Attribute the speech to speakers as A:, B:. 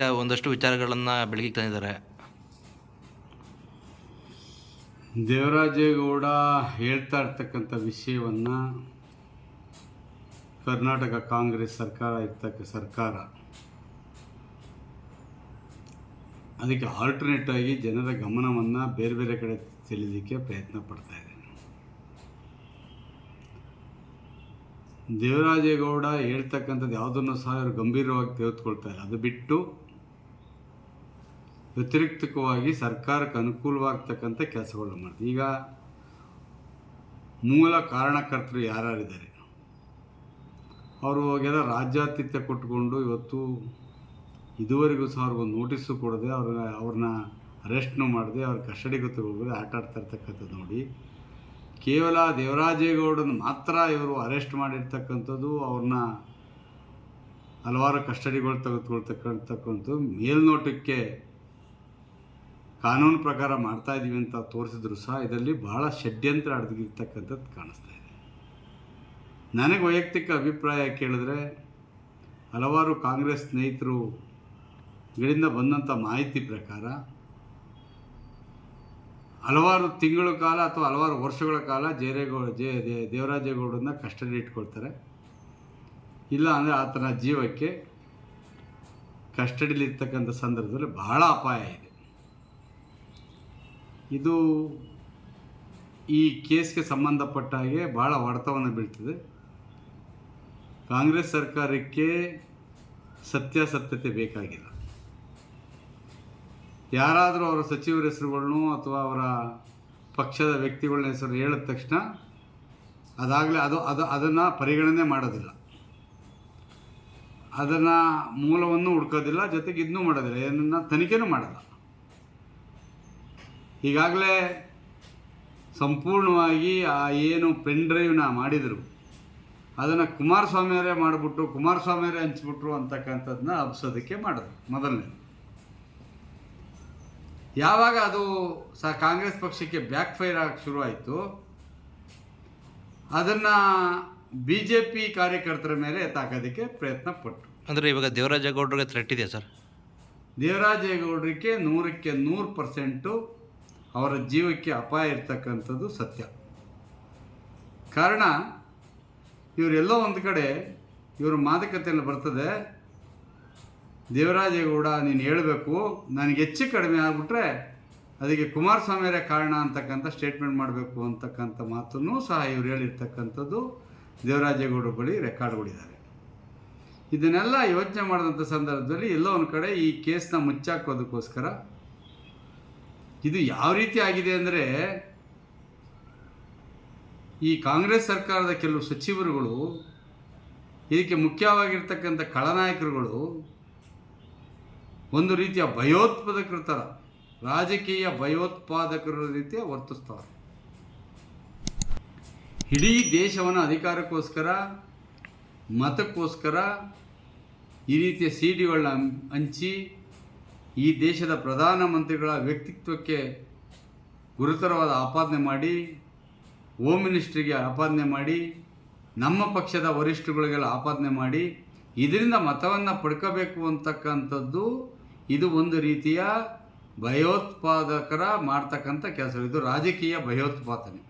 A: ಒಂದಷ್ಟು ವಿಚಾರಗಳನ್ನು ಬೆಳಕಿಗೆ ತಂದಿದ್ದಾರೆ.
B: ದೇವರಾಜೇಗೌಡ ಹೇಳ್ತಾ ಇರ್ತಕ್ಕಂಥ ವಿಷಯವನ್ನು ಕರ್ನಾಟಕ ಕಾಂಗ್ರೆಸ್ ಸರ್ಕಾರ ಇರ್ತಕ್ಕ ಸರ್ಕಾರ ಅದಕ್ಕೆ ಆಲ್ಟರ್ನೇಟ್ ಆಗಿ ಜನರ ಗಮನವನ್ನು ಬೇರೆ ಬೇರೆ ಕಡೆ ಸೆಳೆಯಲಿಕ್ಕೆ ಪ್ರಯತ್ನ ಪಡ್ತಾ ಇದೆ ದೇವರಾಜೇಗೌಡ ಹೇಳ್ತಕ್ಕಂಥದ್ದು ಯಾವುದನ್ನು ಸಹ ಅವರು ಗಂಭೀರವಾಗಿ ತೆಗೆದುಕೊಳ್ತಾ ಇಲ್ಲ. ಅದು ಬಿಟ್ಟು ವ್ಯತಿರಿಕ್ತವಾಗಿ ಸರ್ಕಾರಕ್ಕೆ ಅನುಕೂಲವಾಗ್ತಕ್ಕಂಥ ಕೆಲಸಗಳನ್ನ ಮಾಡ್ತೀವಿ ಈಗ ಮೂಲ ಕಾರಣಕರ್ತರು ಯಾರ್ಯಾರಿದ್ದಾರೆ? ಅವರು ಅವಾಗೆಲ್ಲ ರಾಜ್ಯಾತಿಥ್ಯ ಕೊಟ್ಟುಕೊಂಡು ಇವತ್ತು ಇದುವರೆಗೂ ಸಹ ಅವ್ರಿಗೊಂದು ನೋಟಿಸು ಕೊಡದೆ ಅವ್ರನ್ನ ಅವ್ರನ್ನ ಅರೆಸ್ಟ್ನೂ ಮಾಡದೆ ಅವ್ರ ಕಸ್ಟಡಿಗೂ ತಗೊಳ್ಬೋದು ಆಟ ಆಡ್ತಾ ಇರ್ತಕ್ಕಂಥದ್ದು ನೋಡಿ. ಕೇವಲ ದೇವರಾಜೇಗೌಡನ ಮಾತ್ರ ಇವರು ಅರೆಸ್ಟ್ ಮಾಡಿರ್ತಕ್ಕಂಥದ್ದು, ಅವ್ರನ್ನ ಹಲವಾರು ಕಸ್ಟಡಿಗಳು ತೆಗೆದುಕೊಳ್ತಕ್ಕಂಥಕ್ಕಂಥದ್ದು ಮೇಲ್ನೋಟಕ್ಕೆ ಕಾನೂನು ಪ್ರಕಾರ ಮಾಡ್ತಾ ಇದ್ದೀವಿ ಅಂತ ತೋರಿಸಿದ್ರು ಸಹ, ಇದರಲ್ಲಿ ಬಹಳ ಷಡ್ಯಂತ್ರ ಅಡಗಿರ್ತಕ್ಕಂಥದ್ದು ಕಾಣಿಸ್ತಾ ಇದೆ. ನನಗೆ ವೈಯಕ್ತಿಕ ಅಭಿಪ್ರಾಯ ಕೇಳಿದ್ರೆ, ಹಲವಾರು ಕಾಂಗ್ರೆಸ್ ಸ್ನೇಹಿತರು ಗಳಿಂದ ಬಂದಂಥ ಮಾಹಿತಿ ಪ್ರಕಾರ ಹಲವಾರು ತಿಂಗಳ ಕಾಲ ಅಥವಾ ಹಲವಾರು ವರ್ಷಗಳ ಕಾಲ ಜೇರೇಗೌಡ ಜೇ ದೇವರಾಜೇಗೌಡನ್ನ ಕಸ್ಟಡಿ ಇಟ್ಕೊಳ್ತಾರೆ. ಇಲ್ಲ ಅಂದರೆ ಆತನ ಜೀವಕ್ಕೆ ಕಸ್ಟಡಿಲಿರ್ತಕ್ಕಂಥ ಸಂದರ್ಭದಲ್ಲಿ ಬಹಳ ಅಪಾಯ ಇದೆ. ಇದು ಈ ಕೇಸ್ಗೆ ಸಂಬಂಧಪಟ್ಟ ಹಾಗೆ ಭಾಳ ಹೊಡೆತವನ್ನು ಬೀಳ್ತದೆ. ಕಾಂಗ್ರೆಸ್ ಸರ್ಕಾರಕ್ಕೆ ಸತ್ಯಾಸತ್ಯತೆ ಬೇಕಾಗಿಲ್ಲ. ಯಾರಾದರೂ ಅವರ ಸಚಿವರ ಹೆಸರುಗಳನ್ನು ಅಥವಾ ಅವರ ಪಕ್ಷದ ವ್ಯಕ್ತಿಗಳ ಹೆಸರು ಹೇಳಿದ ತಕ್ಷಣ ಅದಾಗಲೇ ಅದು ಅದು, ಅದನ್ನು ಪರಿಗಣನೆ ಮಾಡೋದಿಲ್ಲ. ಅದನ್ನು ಮೂಲವನ್ನು ಹುಡ್ಕೋದಿಲ್ಲ, ಜೊತೆಗೆ ಇದನ್ನೂ ಮಾಡೋದಿಲ್ಲ, ಏನನ್ನ ತನಿಖೆನೂ ಮಾಡಲ್ಲ. ಈಗಾಗಲೇ ಸಂಪೂರ್ಣವಾಗಿ ಆ ಏನು ಪೆನ್ ಡ್ರೈವ್ನ ಮಾಡಿದರು, ಅದನ್ನು ಕುಮಾರಸ್ವಾಮಿಯವರೇ ಮಾಡಿಬಿಟ್ರು ಕುಮಾರಸ್ವಾಮಿಯವರೇ ಹಂಚ್ಬಿಟ್ರು ಅಂತಕ್ಕಂಥದ್ದನ್ನ ಹಬ್ಸೋದಕ್ಕೆ ಮಾಡಿದ್ರು ಮೊದಲನೇ ಯಾವಾಗ ಅದು ಸಹ ಕಾಂಗ್ರೆಸ್ ಪಕ್ಷಕ್ಕೆ ಬ್ಯಾಕ್ ಫೈರ್ ಆಗಕ್ಕೆ ಶುರುವಾಯಿತು ಅದನ್ನು ಬಿ ಜೆ ಪಿ ಕಾರ್ಯಕರ್ತರ ಮೇಲೆ ಎತ್ತಾಕೋದಕ್ಕೆ ಪ್ರಯತ್ನ ಪಟ್ಟರು
A: ಅಂದರೆ ಇವಾಗ ದೇವರಾಜೇಗೌಡರಿಗೆ ಥ್ರೆಟ್ ಇದೆ ಸರ್?
B: ದೇವರಾಜೇಗೌಡರಿಗೆ ನೂರಕ್ಕೆ ನೂರು ಪರ್ಸೆಂಟು ಅವರ ಜೀವಕ್ಕೆ ಅಪಾಯ ಇರ್ತಕ್ಕಂಥದ್ದು ಸತ್ಯ. ಕಾರಣ ಇವರೆಲ್ಲೋ ಒಂದು ಕಡೆ ಇವರ ಮಾತುಕತೆಯಲ್ಲಿ ಬರ್ತದೆ ದೇವರಾಜೇಗೌಡ ನೀನು ಹೇಳಬೇಕು, ನನಗೆ ಹೆಚ್ಚು ಕಡಿಮೆ ಆಗಿಬಿಟ್ರೆ ಅದಕ್ಕೆ ಕುಮಾರಸ್ವಾಮಿಯರೇ ಕಾರಣ ಅಂತಕ್ಕಂಥ ಸ್ಟೇಟ್ಮೆಂಟ್ ಮಾಡಬೇಕು ಅಂತಕ್ಕಂಥ ಮಾತನ್ನು ಸಹ ಇವ್ರು ಹೇಳಿರ್ತಕ್ಕಂಥದ್ದು ದೇವರಾಜೇಗೌಡ ಬಳಿ ರೆಕಾರ್ಡ್ಗಳಿದ್ದಾರೆ ಇದನ್ನೆಲ್ಲ ಯೋಚನೆ ಮಾಡಿದಂಥ ಸಂದರ್ಭದಲ್ಲಿ ಎಲ್ಲೋ ಒಂದು ಕಡೆ ಈ ಕೇಸ್ನ ಮುಚ್ಚಾಕೋದಕ್ಕೋಸ್ಕರ ಇದು ಯಾವ ರೀತಿ ಆಗಿದೆ ಅಂದರೆ ಈ ಕಾಂಗ್ರೆಸ್ ಸರ್ಕಾರದ ಕೆಲವು ಸಚಿವರುಗಳು, ಇದಕ್ಕೆ ಮುಖ್ಯವಾಗಿರ್ತಕ್ಕಂಥ ಖಳನಾಯಕರುಗಳು ಒಂದು ರೀತಿಯ ಭಯೋತ್ಪಾದಕರ ಥರ ರಾಜಕೀಯ ಭಯೋತ್ಪಾದಕರ ರೀತಿಯ ವರ್ತಿಸ್ತಾರೆ. ಇಡೀ ದೇಶವನ್ನು ಅಧಿಕಾರಕ್ಕೋಸ್ಕರ, ಮತಕ್ಕೋಸ್ಕರ ಈ ರೀತಿಯ ಸಿ ಡಿಗಳನ್ನ ಹಂಚಿ, ಈ ದೇಶದ ಪ್ರಧಾನಮಂತ್ರಿಗಳ ವ್ಯಕ್ತಿತ್ವಕ್ಕೆ ಗುರುತರವಾದ ಆಪಾದನೆ ಮಾಡಿ ಹೋಮ್ ಮಿನಿಸ್ಟ್ರಿಗೆ ಆಪಾದನೆ ಮಾಡಿ, ನಮ್ಮ ಪಕ್ಷದ ವರಿಷ್ಠಗಳಿಗೆಲ್ಲ ಆಪಾದನೆ ಮಾಡಿ, ಇದರಿಂದ ಮತವನ್ನು ಪಡ್ಕೋಬೇಕು ಅಂತಕ್ಕಂಥದ್ದು ಇದು ಒಂದು ರೀತಿಯ ಭಯೋತ್ಪಾದಕರ ಮಾಡ್ತಕ್ಕಂಥ ಕೆಲಸ ಇದು ರಾಜಕೀಯ ಭಯೋತ್ಪಾದನೆ.